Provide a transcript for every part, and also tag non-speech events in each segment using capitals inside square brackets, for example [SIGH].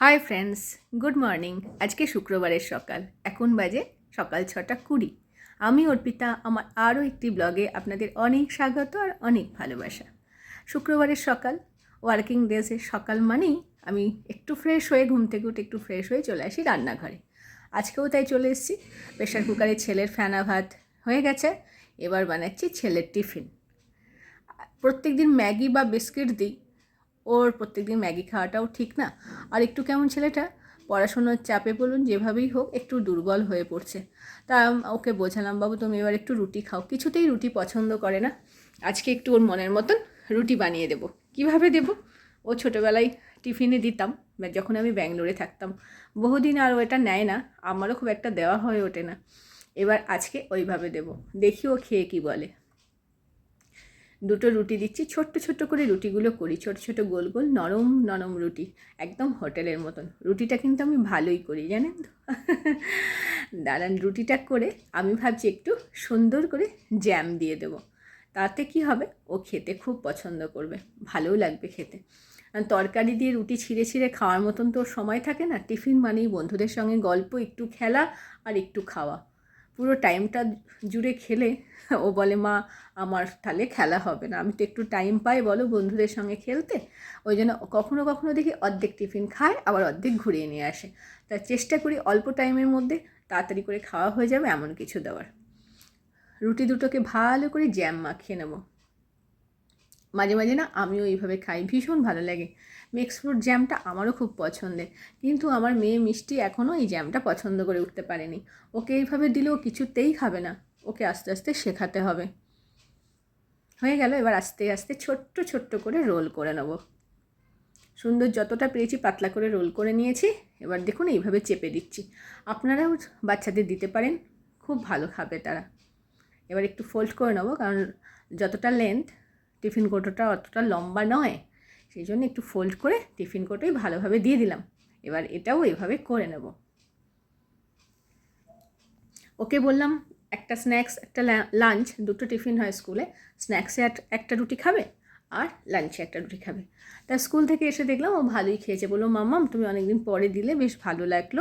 Hi friends good morning আজকে শুক্রবারের সকাল। এখন বাজে সকাল ছটা কুড়ি। আমি অর্পিতা। আমার আরও একটি ব্লগে আপনাদের অনেক স্বাগত আর অনেক ভালোবাসা। শুক্রবারের সকাল। ওয়ার্কিং ডেজের সকাল মানেই আমি একটু ফ্রেশ হয়ে ঘুম থেকে উঠে একটু ফ্রেশ হয়ে চলে আসি রান্নাঘরে। আজকেও তাই চলে এসেছি। প্রেশার কুকারে ছেলের ফেনা ভাত হয়ে গেছে। এবার বানাচ্ছি ছেলের টিফিন। প্রত্যেক দিন ম্যাগি বা বিস্কিট দিই। ওর প্রত্যেকদিন ম্যাগি খাওয়াটাও ঠিক না। আর একটু কেমন ছেলেটা? পড়াশোনার চাপে বলুন, যেভাবেই হোক, একটু দুর্বল হয়ে পড়ছে। তা, ওকে বোঝালাম বাবু, তুমি এবার একটু রুটি খাও। কিছুতেই রুটি পছন্দ করে না। আজকে একটু ওর মনের মতন রুটি বানিয়ে দেবো। কীভাবে দেবো? ও ছোটোবেলায় টিফিনে দিতাম যখন আমি ব্যাঙ্গালোরে থাকতাম। বহুদিন আর ও এটা নেয় না, আমারও খুব একটা দেওয়া হয়ে ওঠে না। এবার আজকে ওইভাবে দেবো। দেখি ও খেয়ে কী বলে। দুটো রুটি দিচ্ছি, ছোট্ট ছোট্ট করে রুটিগুলো করি, ছোট ছোট গোল গোল নরম নরম রুটি, একদম হোটেলের মতন। রুটিটা কিন্তু আমি ভালোই করি, জানেন তো? [LAUGHS] দাঁড়ান, রুটিটা করে আমি ভাবছি একটু সুন্দর করে জ্যাম দিয়ে দেবো। তাতে কি হবে? ও খেতে খুব পছন্দ করবে, ভালোও লাগবে খেতে। তরকারি দিয়ে রুটি ছিঁড়ে ছিঁড়ে খাওয়ার মতন তো সময় থাকে না, টিফিন মানেই বন্ধুদের সঙ্গে গল্প, একটু খেলা আর একটু খাওয়া। পুরো টাইমটা জুড়ে খেলে ও বলে, মা, আমার তাহলে খেলা হবে না। আমি তো একটু টাইম পাই, বলো, বন্ধুদের সঙ্গে খেলতে। ওই জন্য কখনো কখনো দেখি অর্ধেক টিফিন খায়, আবার অর্ধেক ঘুরিয়ে নিয়ে আসে। তা চেষ্টা করি অল্প টাইমের মধ্যে তাড়াতাড়ি করে খাওয়া হয়ে যাবে এমন কিছু দেওয়ার। রুটি দুটোকে ভালো করে জ্যাম মাখিয়ে নেব। মাঝে মাঝে না আমিও এইভাবে খাই, ভীষণ ভালো লাগে। মিক্স ফ্রুট জ্যামটা আমারও খুব পছন্দের। কিন্তু আমার মেয়ে মিষ্টি এখনও এই জ্যামটা পছন্দ করে উঠতে পারেনি। ওকে এইভাবে দিলেও কিছুতেই খাবে না। ওকে আস্তে আস্তে শেখাতে হবে। হয়ে গেল, এবার আস্তে আস্তে ছোট্ট ছোট্ট করে রোল করে নেব। সুন্দর যতটা পেরেছি পাতলা করে রোল করে নিয়েছি। এবার দেখুন, এইভাবে চেপে দিচ্ছি। আপনারাও বাচ্চাদের দিতে পারেন, খুব ভালো খাবে তারা। এবার একটু ফোল্ড করে নেব, কারণ যতটা লেন্থ টিফিন কোটোটা অতটা লম্বা নয়, সেই জন্য একটু ফোল্ড করে টিফিন কোটোই ভালোভাবে দিয়ে দিলাম। এবার এটাও এভাবে করে নেব। ওকে বললাম একটা স্ন্যাক্স একটা লাঞ্চ দুটো টিফিন হয় স্কুলে স্ন্যাক্সে একটা রুটি খাবে আর লাঞ্চে একটা রুটি খাবে। তা স্কুল থেকে এসে দেখলাম ও ভালোই খেয়েছে। বলল, মাম্মাম, তুমি অনেকদিন পরে দিলে, বেশ ভালো লাগল।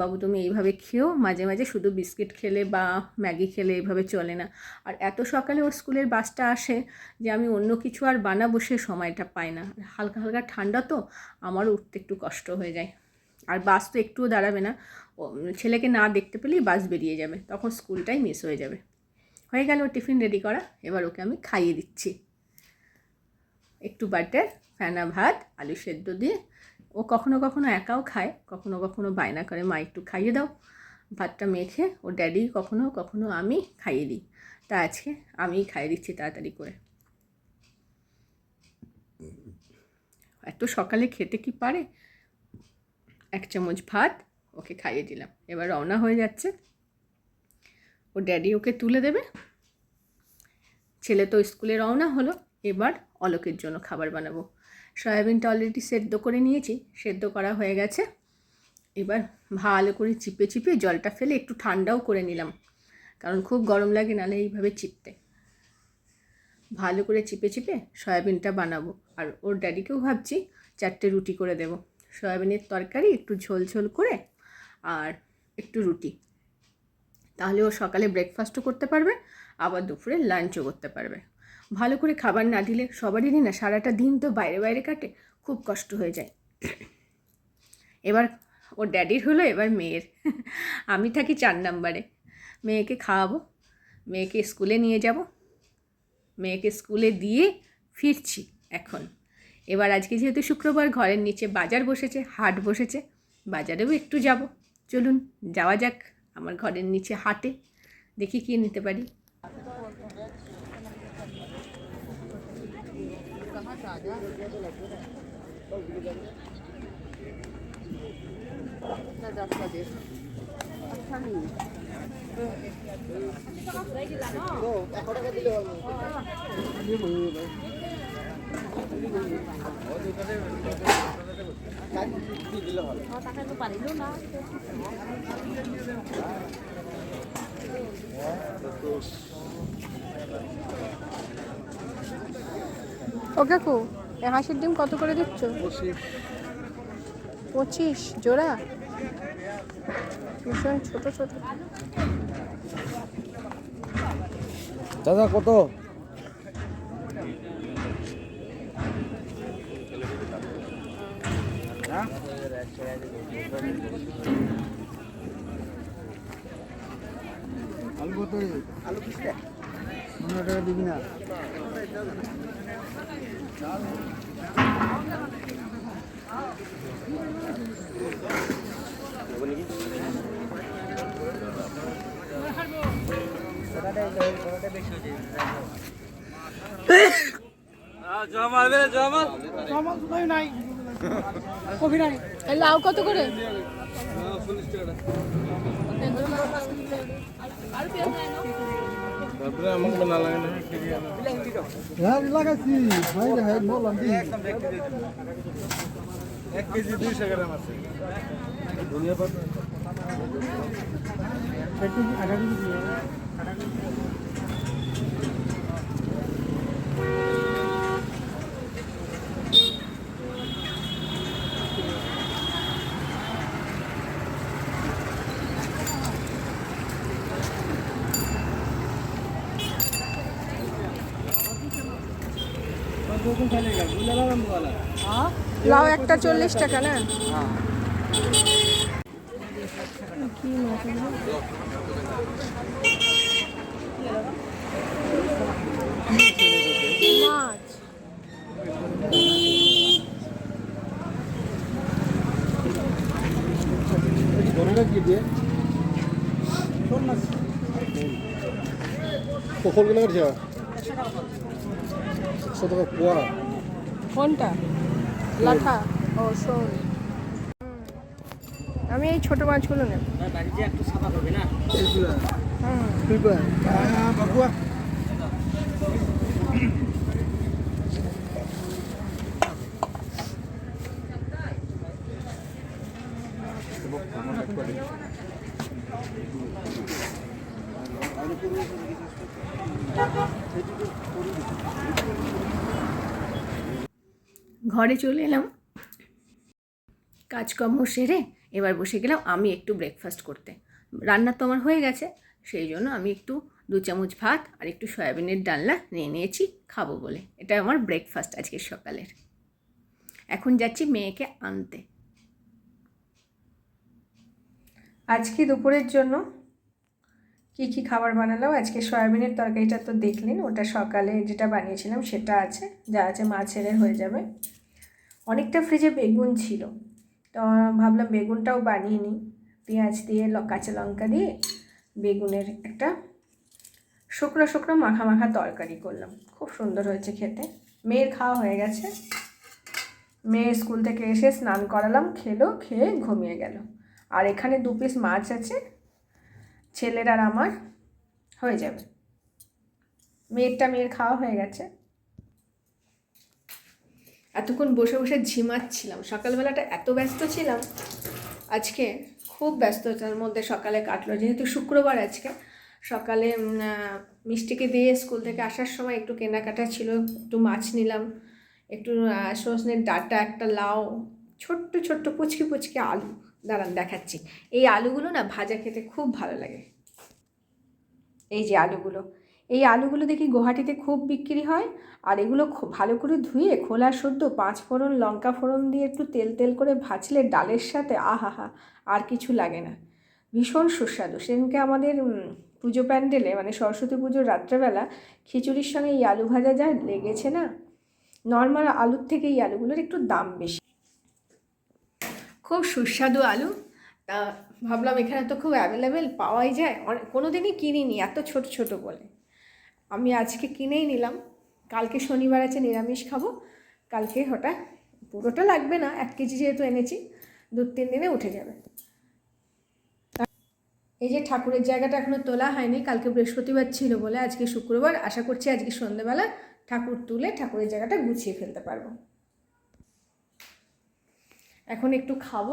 বাবু, তুমি এইভাবে খেয়েও মাঝে মাঝে শুধু বিস্কিট খেলে বা ম্যাগি খেলে এইভাবে চলে না। আর এত সকালে ওর স্কুলের বাসটা আসে যে আমি অন্য কিছু আর বানাবো, সে সময়টা পাই না। হালকা হালকা ঠান্ডা তো, আমারও উঠতে একটু কষ্ট হয়ে যায়। আর বাস তো একটুও দাঁড়াবে না। ছেলেকে না দেখতে পেলেই বাস বেরিয়ে যাবে। তখন স্কুলটাই মিস হয়ে যাবে। হয়ে গেল টিফিন রেডি করা। এবার ওকে আমি খাইয়ে দিচ্ছি। একটু বাটার ফেনা ভাত, আলু সেদ্ধ দিয়ে। ও কখনো কখনো একাও খায়, কখনো কখনো বায়না করে, মা, একটু খাইয়ে দাও। ভাতটা মেখে ও ড্যাডি, কখনো কখনো আমি খাইয়ে দিই। তা আজকে আমিই খাইয়ে দিচ্ছি তাড়াতাড়ি করে। এত সকালে খেতে কি পারে? এক চামচ ভাত ওকে খাইয়ে দিলাম। এবার রওনা হয়ে যাচ্ছে। ও ড্যাডি ওকে তুলে দেবে। ছেলে তো স্কুলে রওনা হলো। এবার অলোকের জন্য খাবার বানাবো। সয়াবিনটা অলরেডি সেদ্ধ করে নিয়েছি। সেদ্ধ করা হয়ে গেছে। এবার ভালো করে চিপে চিপে জলটা ফেলে একটু ঠান্ডাও করে নিলাম। কারণ খুব গরম লাগে নাহলে এইভাবে চিপতে। ভালো করে চিপে চিপে সয়াবিনটা বানাবো। আর ওর ড্যাডিকেও ভাবছি চারটে রুটি করে দেব। সয়াবিনের তরকারি একটু ঝোল ঝোল করে আর একটু রুটি। তাহলে ও সকালে ব্রেকফাস্টও করতে পারবে, আবার দুপুরে লাঞ্চও করতে পারবে। ভালো করে খাবার না দিলে সবারই না সারাটা দিন তো বাইরে বাইরে কাটে, খুব কষ্ট হয়ে যায়। এবার ওর ড্যাডির হলো, এবার মেয়ের। আমি থাকি চার নাম্বারে। মেয়েকে খাওয়াবো, মেয়েকে স্কুলে নিয়ে যাব, মেয়েকে স্কুলে দিয়ে ফিরছি এখন। এবার আজকে যেহেতু শুক্রবার, ঘরের নিচে বাজার বসেছে, হাট বসেছে, বাজারেও একটু যাব। চলুন যাওয়া যাক আমার ঘরের নিচে হাটে। দেখি কী নিতে পারি। ও কাকু হাঁসের ডিম কত করে দিচ্ছ? পঁচিশ। জোড়া? ভীষণ ছোট ছোট। দাদা কত? আলু আলু দিবি না লাউ কত করে হ্যাঁ লাগাইছি ভাই রে হ্যাঁ বললাম দি এক কেজি দুইশো গ্রাম আছে ধনিয়া পাতা লাউ একটা চল্লিশ টাকা না? মাছ কখন গেলে একশো টাকা পোয়া। কোনটা? লাঠা। ও শোল আমি এই ছোট মাছগুলো নেব। এইগুলা। হুম। তুইবা বাবুয়া। ঘরে চলে এলাম। কাজকর্ম সেরে এবার বসে গেলাম আমি একটু ব্রেকফাস্ট করতে। রান্না তো আমার হয়ে গেছে, সেই জন্য আমি একটু দু চামচ ভাত আর একটু সয়াবিনের ডালনা নিয়ে নিয়েছি, খাব বলে। এটা আমার ব্রেকফাস্ট আজকের সকালের। এখন যাচ্ছি মেয়েকে আনতে। আজকে দুপুরের জন্য কি কি খাবার বানালাম? আজকে সয়াবিনের তরকারিটা তো দেখলেন, ওটা সকালে যেটা বানিয়েছিলাম সেটা আছে, যা আছে মাছের হয়ে যাবে। অনেকটা ফ্রিজে বেগুন ছিল, তো ভাবলাম বেগুনটাও বানিয়ে নিই। পেঁয়াজ দিয়ে কাঁচা লঙ্কা দিয়ে বেগুনের একটা শুকনো শুকনো মাখা মাখা তরকারি করলাম। খুব সুন্দর হয়েছে খেতে। মেয়ের খাওয়া হয়ে গেছে। মেয়ে স্কুল থেকে এসে স্নান করালাম, খেলো, খেয়ে ঘুমিয়ে গেল। আর এখানে দু পিস মাছ আছে ছেলের আর আমার হয়ে যাবে। মেয়েরটা মেয়ের খাওয়া হয়ে গেছে। এতক্ষণ বসে বসে ঝিমাচ্ছিলাম। সকালবেলাটা এত ব্যস্ত ছিলাম। আজকে খুব ব্যস্ততার মধ্যে সকালে কাটলো। যেহেতু শুক্রবার আজকে, সকালে মিষ্টিকে দিয়ে স্কুল থেকে আসার সময় একটু কেনাকাটা ছিল। একটু মাছ নিলাম, একটু সজনের ডাটা, একটা লাউ ছোট্ট ছোট্ট পুচকি পুচকি আলু। দাঁড়ান, দেখাচ্ছি। এই আলুগুলো না ভাজা খেতে খুব ভালো লাগে। এই যে আলুগুলো। এই আলুগুলো দেখি গুয়াহাটিতে খুব বিক্রি হয়। আর এগুলো ভালো করে ধুয়ে খোলা সদ্য পাঁচ ফোড়ন লঙ্কা ফোড়ন দিয়ে একটু তেল তেল করে ভাজলে ডালের সাথে আহা আর কিছু লাগে না। ভীষণ সুস্বাদু। সেদিনকে আমাদের পুজো প্যান্ডেলে মানে সরস্বতী পুজোর রাত্রেবেলা খিচুড়ির সঙ্গে এই আলু ভাজা যা লেগেছে না, নর্মাল আলুর থেকে এই আলুগুলোর একটু দাম বেশি। খুব সুস্বাদু আলু। তা ভাবলাম এখানে তো খুব অ্যাভেলেবেল পাওয়াই যায়। অনেক কোনো দিনই কিনিনি, এত ছোট ছোট বলে। আমি আজকে কিনেই নিলাম। কালকে শনিবার আছে, নিরামিষ খাব। কালকে হঠাৎ পুরোটা লাগবে না, এক কেজি যেহেতু এনেছি, দু তিন দিনে উঠে যাবে। এই যে ঠাকুরের জায়গাটা এখনও তোলা হয়নি, কালকে বৃহস্পতিবার ছিল বলে আজকে শুক্রবার। আশা করছি আজকে সন্ধ্যেবেলা ঠাকুর তুলে ঠাকুরের জায়গাটা গুছিয়ে ফেলতে পারব। এখন একটু খাব।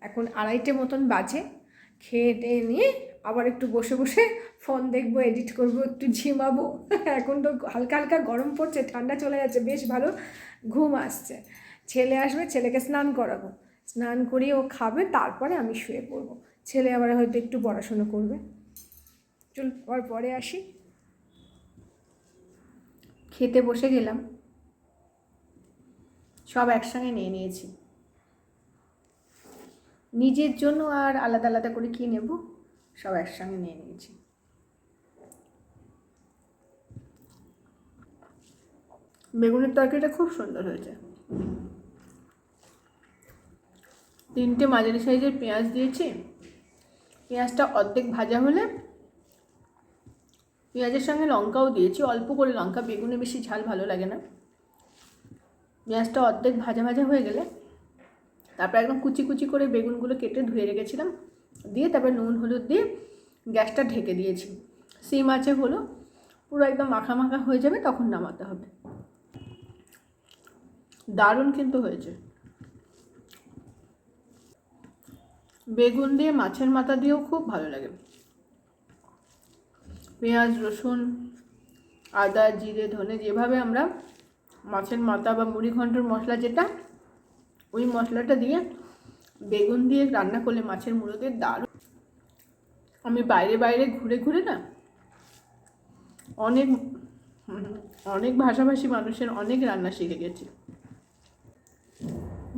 এখন আড়াইটে মতন বাজে। খেয়ে টেয়ে নিয়ে আবার একটু বসে বসে ফোন দেখব, এডিট করব, একটু ঝিমাবো। [LAUGHS] এখন তো হালকা হালকা গরম পড়ছে, ঠান্ডা চলে যাচ্ছে, বেশ ভালো ঘুম আসছে। ছেলে আসবে, ছেলেকে স্নান করাবো। স্নান করিয়ে ও খাবে, তারপরে আমি শুয়ে পড়ব। ছেলে আবার হয়তো একটু পড়াশুনো করবে। চল, আবার পরে আসি। খেতে বসে গেলাম। সব একসঙ্গে নিয়ে নিয়েছি। নিজের জন্য আর আলাদা আলাদা করে কি নেব, সব একসঙ্গে নিয়ে নিয়েছি। বেগুনের তরকারিটা খুব সুন্দর হয়েছে। তিনটে মাঝারি সাইজের পেঁয়াজ দিয়েছি। পেঁয়াজটা অর্ধেক ভাজা হলে পেঁয়াজের সঙ্গে লঙ্কাও দিয়েছি। অল্প করে লঙ্কা, বেগুনে বেশি ঝাল ভালো লাগে না। পেঁয়াজটা অর্ধেক ভাজা ভাজা হয়ে গেলে তারপর একদম কুচি কুচি করে বেগুনগুলো কেটে ধুয়ে রেখেছিলাম। দিয়ে তারপর নুন, হলুদ দিয়ে গ্যাসটা ঢেকে দিয়েছি। সিম আছে হলো, পুরো একদম মাখা মাখা হয়ে যাবে, তখন নামাতে হবে। দারুণ কিন্তু হয়েছে। বেগুন দিয়ে মাছের মাথা দিয়েও খুব ভালো লাগে। পেঁয়াজ, রসুন, আদা, জিরে, ধনে, যেভাবে আমরা মাছের মাথা বা মুড়ি ঘন্টর মশলা যেটা ওই মশলাটা দিয়ে বেগুন দিয়ে রান্না করলে মাছের দিয়ে দারুণ। আমি বাইরে বাইরে ঘুরে ঘুরে না অনেক অনেক ভাষাভাষী মানুষের অনেক রান্না শিখে গেছি।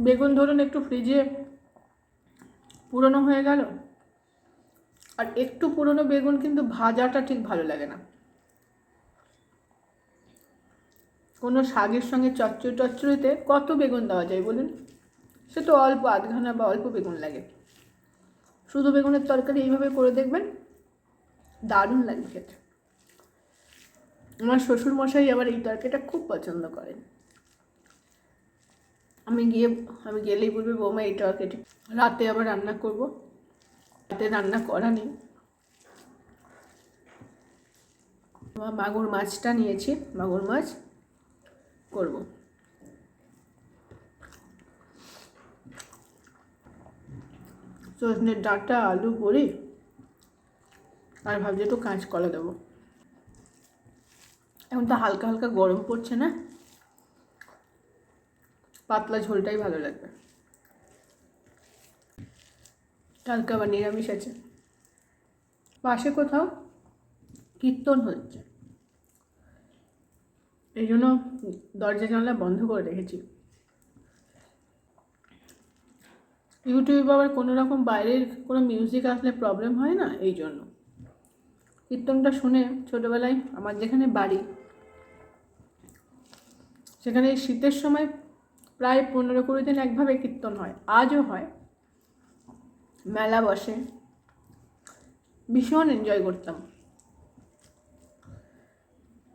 বেগুন ধরুন একটু ফ্রিজে পুরনো হয়ে গেল। আর একটু পুরনো বেগুন কিন্তু ভাজাটা ঠিক ভালো লাগে না। কোনো শাকের সঙ্গে চচ্চড়ি টচ্চড়িতে কত বেগুন দেওয়া যায় বলুন? সে তো অল্প আধ আধখানা বা অল্প বেগুন লাগে। শুধু বেগুনের তরকারি এইভাবে করে দেখবেন, দারুণ লাগে খেতে। আমার শ্বশুর মশাই আবার এই তরকারিটা খুব পছন্দ করেন। আমি গিয়ে, আমি গেলেই বলবে, বৌমা, এই তরকারিটি রাতে আবার রান্না করব। রাতে রান্না করা নেই। মাগুর মাছটা নিয়েছি, মাগুর মাছ করব। সজনের ডাঁটা, আলু, বড়ি, আর ভাবছি একটু কাঁচকলা দেবো। এখন তো হালকা হালকা গরম পড়ছে না? পাতলা ঝোলটাই ভালো লাগবে। হালকা আবার নিরামিষ আছে। পাশে কোথাও কীর্তন হচ্ছে। এই জন্য দরজা জানলা বন্ধ করে রেখেছি। ইউটিউবে আবার কোনো রকম বাইরের কোনো মিউজিক আসলে প্রবলেম হয় না? এই জন্য। কীর্তনটা শুনে ছোটোবেলায় আমার যেখানে বাড়ি, সেখানে শীতের সময় প্রায় পনেরো কুড়ি দিন একভাবে কীর্তন হয়। আজও হয়। মেলা বসে। ভীষণ এনজয় করতাম।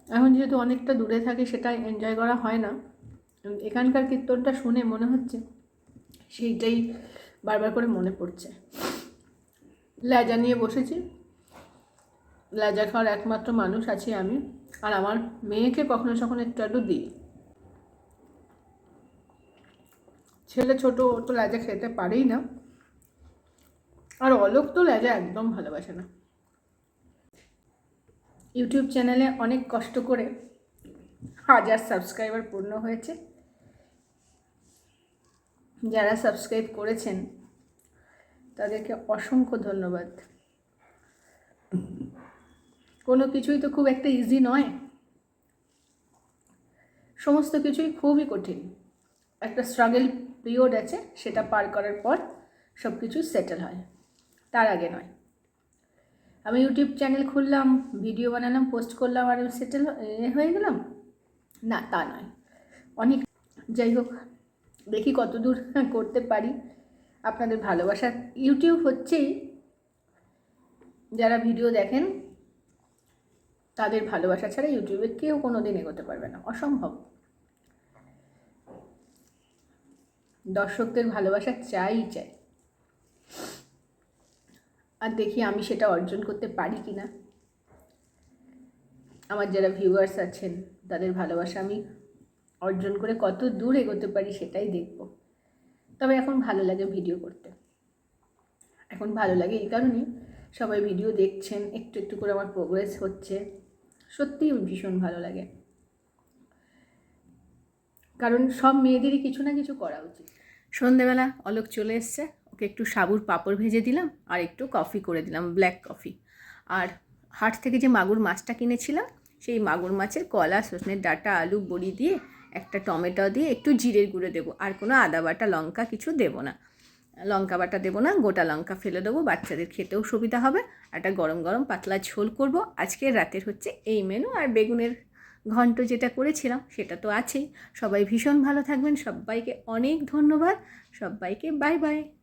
এখন যেহেতু অনেকটা দূরে থাকে সেটা এনজয় করা হয় না। এখানকার কীর্তনটা শুনে মনে হচ্ছে সেইটাই বারবার করে মনে পড়ছে। লেজা নিয়ে বসেছি। লেজা খাওয়ার একমাত্র মানুষ আছি আমি। আর আমার মেয়েকে কখনো সখনো একটু একটু দিই। ছেলে ছোট তো লেজা খেতে পারেই না। আর অলোক তো লেজা একদম ভালোবাসে না। ইউটিউব চ্যানেলে অনেক কষ্ট করে হাজার সাবস্ক্রাইবার পূর্ণ হয়েছে। যারা সাবস্ক্রাইব করেছেন, তাদেরকে অসংখ্য ধন্যবাদ। কোনো কিছুই তো খুব একটা ইজি নয়। সমস্ত কিছুই খুবই কঠিন। একটা স্ট্রাগল পিরিয়ড আছে, সেটা পার করার পর সব কিছু সেটেল হয়। তার আগে নয়। আমি ইউটিউব চ্যানেল খুললাম ভিডিও বানালাম পোস্ট করলাম, আর সেটেল হয়ে গেলাম? না, তা নয়। অনেক যাই হোক দেখি কত দূর করতে পারি। আপনাদের ভালোবাসা ইউটিউব হচ্ছেই যারা ভিডিও দেখেন, তাদের ভালোবাসা ছাড়া ইউটিউবে কেউ কোনো দিন এগোতে পারবে না। অসম্ভব। দর্শকদের ভালোবাসা চাই চাই। আর দেখি আমি সেটা অর্জন করতে পারি কি না আমার যারা ভিউয়ার্স আছেন, তাদের ভালোবাসা আমি অর্জন করে কত দূর এগোতে পারি সেটাই দেখব। তবে এখন ভালো লাগে ভিডিও করতে। এখন ভালো লাগে এই কারণেই সবাই ভিডিও দেখছেন, একটু একটু করে আমার প্রোগ্রেস হচ্ছে। সত্যিই ভীষণ ভালো লাগে। কারণ সব মেয়েদেরই কিছু না কিছু করা উচিত। সন্ধেবেলা অলোক চলে এসছে, ওকে একটু সাবুর পাঁপড় ভেজে দিলাম আর একটু কফি করে দিলাম ব্ল্যাক কফি আর হাট থেকে যে মাগুর মাছটা কিনেছিলাম, সেই মাগুর মাছের কলা সজনের ডাঁটা, আলু, বড়ি দিয়ে একটা টমেটো দিয়ে একটু জিরের গুঁড়ো দেবো। আর কোনো আদা বাটা, লঙ্কা কিছু দেবো না। লঙ্কা বাটা দেবো না, গোটা লঙ্কা ফেলে দেবো, বাচ্চাদের খেতেও সুবিধা হবে। একটা গরম গরম পাতলা ঝোল করব। আজকে রাতের হচ্ছে এই মেনু আর বেগুনের ঘন্ট যেটা করেছিলাম, সেটা তো আছেই। সবাই ভীষণ ভালো থাকবেন। সবাইকে অনেক ধন্যবাদ। সবাইকে বাই বাই